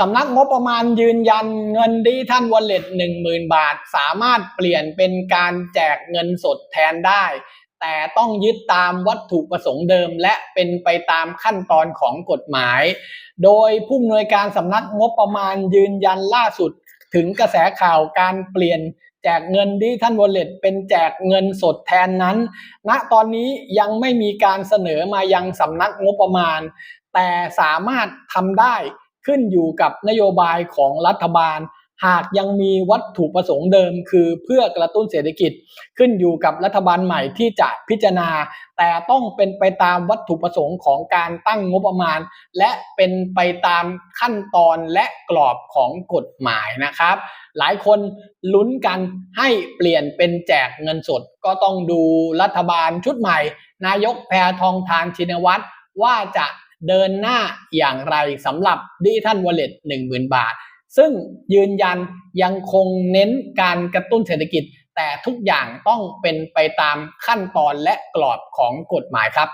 สำนักงบประมาณยืนยันเงินดิจิทัลวอลเล็ต10,000บาท สามารถเปลี่ยนเป็นการแจกเงินสดแทนได้ แต่ต้องยึดตามวัตถุประสงค์เดิม และเป็นไปตามขั้นตอนของกฎหมาย โดยผู้อำนวยการสำนักงบประมาณยืนยันล่าสุด ถึงกระแสข่าวการเปลี่ยนแจกเงินดิจิทัลวอลเล็ตเป็นแจกเงินสดแทนนั้น ณ ตอนนี้ยังไม่มีการเสนอมายังสำนักงบประมาณ แต่สามารถทำได้ ขึ้นอยู่กับนโยบายของรัฐบาล หากยังมีวัตถุประสงค์เดิม คือเพื่อกระตุ้นเศรษฐกิจ ขึ้นอยู่กับรัฐบาลใหม่ที่จะพิจารณา แต่ต้องเป็นไปตามวัตถุประสงค์ของการตั้งงบประมาณ และเป็นไปตามขั้นตอนและกรอบของกฎหมายนะครับ หลายคนลุ้นกันให้เปลี่ยนเป็นแจกเงินสด ก็ต้องดูรัฐบาลชุดใหม่ นายกแพทองทานชินวัตรว่าจะ เดินหน้าอย่างไรสำหรับดิจิทัลวอลเล็ต10,000บาท ซึ่งยืนยันยังคงเน้นการกระตุ้นเศรษฐกิจ แต่ทุกอย่างต้องเป็นไปตามขั้นตอนและกรอบของกฎหมายครับ